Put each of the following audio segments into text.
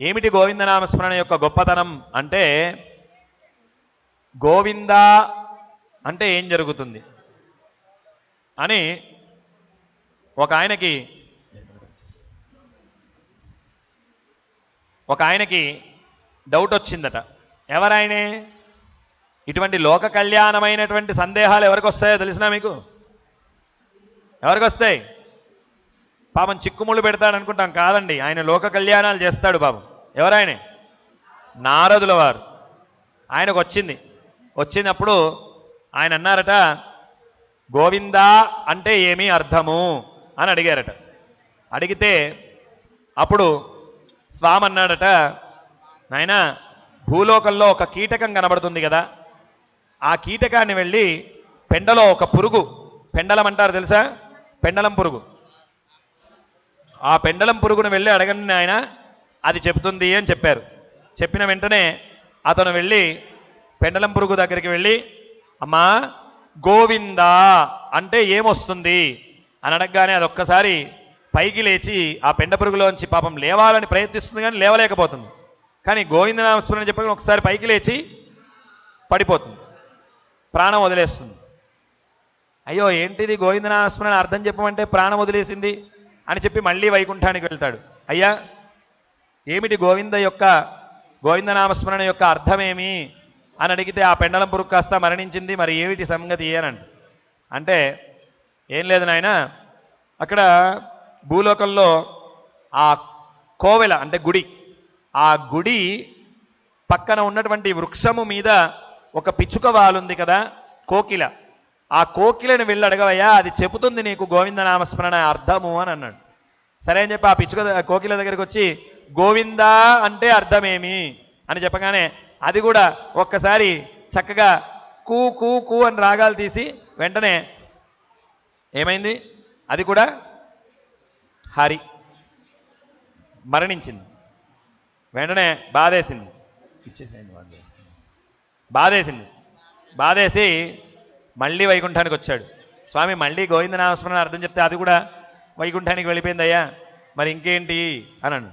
ఏమిటి గోవిందనామస్మరణ యొక్క గొప్పతనం అంటే గోవింద అంటే ఏం జరుగుతుంది? అని ఒక ఆయనకి ఒక ఆయనకి డౌట్ వచ్చిందట. ఎవరాయనే? ఇటువంటి లోక కళ్యాణమైనటువంటి సందేహాలు ఎవరికి వస్తాయో తెలిసినా మీకు? ఎవరికి వస్తాయి? పాపం చిక్కుముళ్ళు పెడతాడు అనుకుంటాం కాదండి. ఆయన లోక కళ్యాణాలు చేస్తాడు పాపం. ఎవరాయనే? నారదుల వారు. ఆయనకు వచ్చింది. వచ్చినప్పుడు ఆయన అన్నారట గోవిందా అంటే ఏమి అర్థము? అని అడిగారట. అడిగితే అప్పుడు స్వామి అన్నాడట నాయన భూలోకంలో ఒక కీటకం కనబడుతుంది కదా. ఆ కీటకాన్ని వెళ్ళి పెండలో ఒక పురుగు పెండలం అంటారు తెలుసా? పెండలం పురుగు. ఆ పెండలం పురుగును వెళ్ళి అడగండి ఆయన అది చెబుతుంది అని చెప్పారు. చెప్పిన వెంటనే అతను వెళ్ళి పెండలం పురుగు దగ్గరికి వెళ్ళి అమ్మా గోవిందా అంటే ఏమొస్తుంది? అని అడగగానే అది ఒక్కసారి పైకి లేచి ఆ పెండ పురుగులోంచి పాపం లేవాలని ప్రయత్నిస్తుంది కానీ లేవలేకపోతుంది. కానీ గోవిందనామస్మరణ చెప్పి ఒకసారి పైకి లేచి పడిపోతుంది. ప్రాణం వదిలేస్తుంది. అయ్యో ఏంటిది గోవిందనామస్మరణ? అర్థం చెప్పమంటే ప్రాణం వదిలేసింది. అని చెప్పి మళ్ళీ వైకుంఠానికి వెళ్తాడు. అయ్యా ఏమిటి గోవింద యొక్క గోవిందనామస్మరణ యొక్క అర్థమేమి? అని అడిగితే ఆ పెండలం పురుగు కాస్త మరణించింది. మరి ఏమిటి సంగతి అని అంటే ఏం లేదు నాయన అక్కడ భూలోకంలో ఆ కోవెల అంటే గుడి ఆ గుడి పక్కన ఉన్నటువంటి వృక్షము మీద ఒక పిచ్చుక వాలుంది కదా కోకిల. ఆ కోకిలను వెళ్ళి అడగవయ్యా అది చెబుతుంది నీకు గోవిందనామస్మరణ అర్థము అని అన్నాడు. సరే అని చెప్పి ఆ పిచ్చుక కోకిల దగ్గరికి వచ్చి గోవిందా అంటే అర్థమేమి? అని చెప్పగానే అది కూడా ఒక్కసారి చక్కగా కూ కూ కూ అని రాగాలు తీసి వెంటనే ఏమైంది? అది కూడా హరి మరణించింది. వెంటనే బాధేసింది. ఇచ్చేసేయండి బాధేసింది. బాధేసి మళ్ళీ వైకుంఠానికి వచ్చాడు. స్వామి మళ్ళీ గోవిందనామస్మరణ అర్థం చెప్తే అది కూడా వైకుంఠానికి వెళ్ళిపోయింది అయ్యా మరి ఇంకేంటి? అన్నాను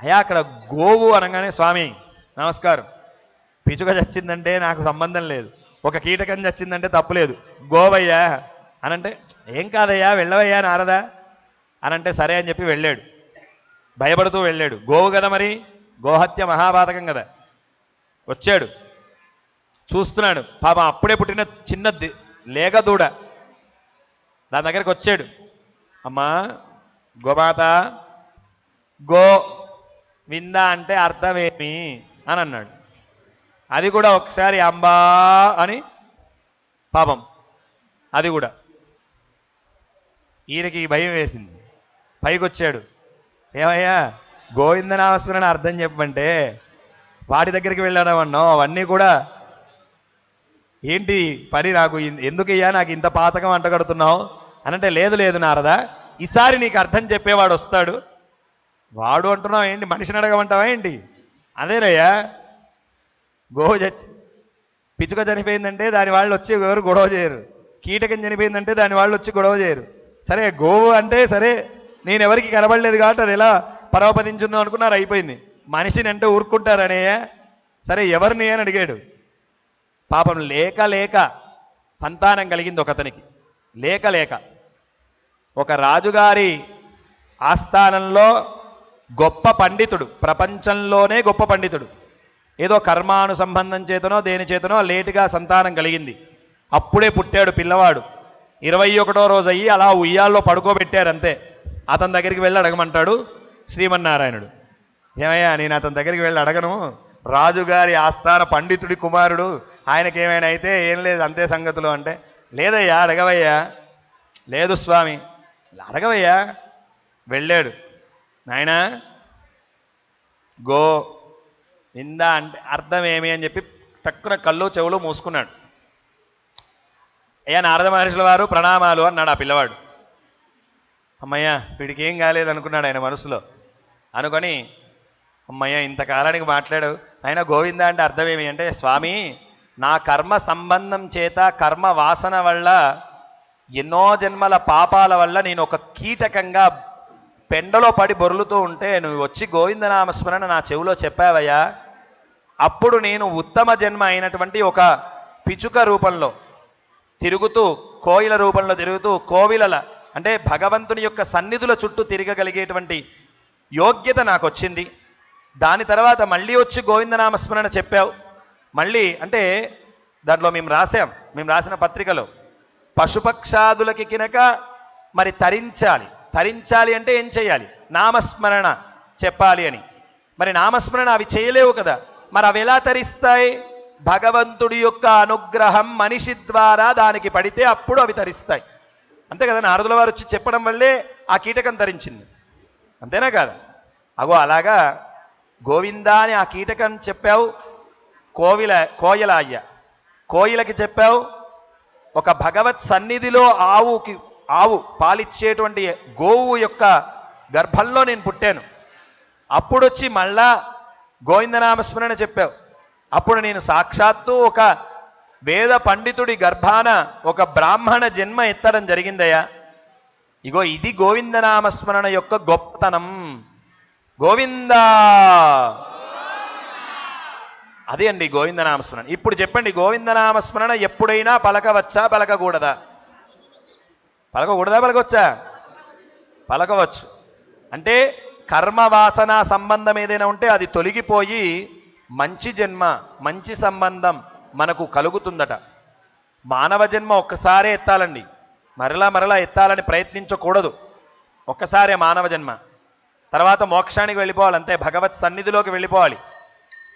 అయ్యా అక్కడ గోవు అనగానే స్వామి నమస్కారం. పిచుక చచ్చిందంటే నాకు సంబంధం లేదు. ఒక కీటకం చచ్చిందంటే తప్పులేదు గోవయ్యా అనంటే ఏం కాదయ్యా వెళ్ళవయ్యా నారదా? అనంటే సరే అని చెప్పి వెళ్ళాడు. భయపడుతూ వెళ్ళాడు. గోవు కదా మరి? గోహత్య మహాపాతకం కదా. వచ్చాడు. చూస్తున్నాడు. పాపం అప్పుడే పుట్టిన చిన్న ది- లేగ దూడ దాని దగ్గరికి వచ్చాడు. అమ్మా గోమాత గో విందా అంటే అర్థమేమి? అని అన్నాడు. అది కూడా ఒకసారి అంబా అని పాపం అది కూడా. ఈయనకి భయం వేసింది. పైకి వచ్చాడు ఏమయ్యా గోవిందనామస్మరణ అర్థం చెప్పమంటే వాటి దగ్గరికి వెళ్ళాడమన్నో అవన్నీ కూడా ఏంటి పని నాకు ఎందుకయ్యా నాకు ఇంత పాతకం అంటగడుతున్నావు అనంటే లేదు లేదు నారదా ఈసారి నీకు అర్థం చెప్పేవాడు వస్తాడు. వాడు అంటున్నావు ఏంటి? మనిషిని అడగమంటావా ఏంటి? అదేనయ్యా గోవు చచ్చి పిచ్చుక చనిపోయిందంటే దాని వాళ్ళు వచ్చి ఎవరు గొడవ చేయరు. కీటకం చనిపోయిందంటే దాని వాళ్ళు వచ్చి గొడవ చేయరు. సరే గోవు అంటే సరే నేను ఎవరికి కనబడలేదు కాబట్టి అది ఎలా పరవపదించుందో అనుకున్నారు అయిపోయింది. మనిషిని అంటే ఊరుకుంటారనేయ సరే ఎవరిని అని అడిగాడు. పాపం లేక లేక సంతానం కలిగింది ఒకతనికి. లేక లేక. ఒక రాజుగారి ఆస్థానంలో గొప్ప పండితుడు ప్రపంచంలోనే గొప్ప పండితుడు. ఏదో కర్మాను సంబంధం చేతనో దేని చేతనో లేటుగా సంతానం కలిగింది. అప్పుడే పుట్టాడు పిల్లవాడు. ఇరవై ఒకటో రోజు అయ్యి అలా ఉయ్యాల్లో పడుకోబెట్టారు అంతే. అతని దగ్గరికి వెళ్ళి అడగమంటాడు శ్రీమన్నారాయణుడు. ఏమయ్యా నేను అతని దగ్గరికి వెళ్ళి అడగను. రాజుగారి ఆస్థాన పండితుడి కుమారుడు. ఆయనకి ఏమైనా అయితే ఏం లేదు అంతే సంగతులు అంటే. లేదయ్యా అడగవయ్యా. లేదు స్వామి. అడగవయ్యా. వెళ్ళాడు. నాయనా గో. ఇందా అంటే అర్థం ఏమి అని చెప్పి టక్కున కళ్ళు చెవులు మూసుకున్నాడు. అయ్యా నారద మహర్షుల వారు ప్రణామాలు అన్నాడు ఆ పిల్లవాడు. అమ్మయ్య వీడికి ఏం కాలేదు అనుకున్నాడు ఆయన మనసులో. అనుకొని అమ్మయ్య ఇంతకాలానికి మాట్లాడు ఆయన గోవింద అంటే అర్థం ఏమి? అంటే స్వామి నా కర్మ సంబంధం చేత కర్మ వాసన వల్ల ఎన్నో జన్మల పాపాల వల్ల నేను ఒక కీటకంగా పెండలో పడి బొరులుతూ ఉంటే నువ్వు వచ్చి గోవిందనామస్మరణ నా చెవిలో చెప్పావయ్యా. అప్పుడు నేను ఉత్తమ జన్మ అయినటువంటి ఒక పిచుక రూపంలో తిరుగుతూ కోయిల రూపంలో తిరుగుతూ కోవిలల అంటే భగవంతుని యొక్క సన్నిధుల చుట్టూ తిరగగలిగేటువంటి యోగ్యత నాకు వచ్చింది దాని తర్వాత మళ్ళీ వచ్చి గోవిందనామస్మరణ చెప్పావు. మళ్ళీ అంటే దాంట్లో మేము రాసాం మేము రాసిన పత్రికలో పశుపక్షాదులకి కినక మరి తరించాలి. తరించాలి అంటే ఏం చేయాలి? నామస్మరణ చెప్పాలి అని. మరి నామస్మరణ అవి చేయలేవు కదా. మరి అవి ఎలా తరిస్తాయి? భగవంతుడి యొక్క అనుగ్రహం మనిషి ద్వారా దానికి పడితే అప్పుడు అవి తరిస్తాయి. అంతే కదా నారదుల వారు వచ్చి చెప్పడం వల్లే ఆ కీటకం తరించింది. అంతేనా కాదా? అగో అలాగా గోవిందా అని ఆ కీటకం చెప్పావు? కోవిల కోయల అయ్య. కోయిలకి చెప్పావు? ఒక భగవత్ సన్నిధిలో ఆవుకి ఆవు పాలిచ్చేటువంటి గోవు యొక్క గర్భంలో నేను పుట్టాను. అప్పుడొచ్చి మళ్ళా గోవిందనామస్మరణ చెప్పావు. అప్పుడు నేను సాక్షాత్తు ఒక వేద పండితుడి గర్భాన ఒక బ్రాహ్మణ జన్మ ఎత్తడం జరిగిందయ్యా. ఇగో ఇది గోవిందనామస్మరణ యొక్క గొప్పతనం. గోవిందా! అదే అండి గోవిందనామస్మరణ. ఇప్పుడు చెప్పండి గోవిందనామస్మరణ ఎప్పుడైనా పలకవచ్చా పలకకూడదా? పలకకూడదా పలకవచ్చా? పలకవచ్చు. అంటే కర్మ వాసన సంబంధం ఏదైనా ఉంటే అది తొలగిపోయి మంచి జన్మ మంచి సంబంధం మనకు కలుగుతుందట. మానవ జన్మ ఒక్కసారే ఎత్తాలండి. మరలా మరలా ఎత్తాలని ప్రయత్నించకూడదు. ఒక్కసారే మానవ జన్మ. తర్వాత మోక్షానికి వెళ్ళిపోవాలి అంతే. భగవత్ సన్నిధిలోకి వెళ్ళిపోవాలి.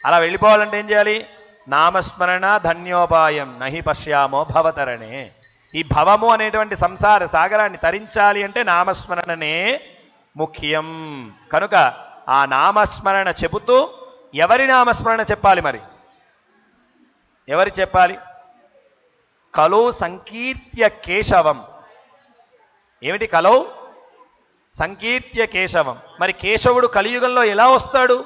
అలా వెళ్ళిపోవాలంటే ఏం చేయాలి? నామస్మరణ ధన్యోపాయం నహి పశ్యామో భవతరణే. ఈ భవము అనేటువంటి సంసార సాగరాన్ని తరించాలి అంటే నామస్మరణనే ముఖ్యం. కనుక ఆ నామస్మరణ చెబుతూ ఎవరి నామస్మరణ చెప్పాలి మరి? ఎవరి చెప్పాలి? కలో సంకీర్త్య కేశవం. ఏమిటి కలౌ? సంకీర్త్య కేశవం. మరి కేశవుడు కలియుగంలో ఎలా వస్తాడు?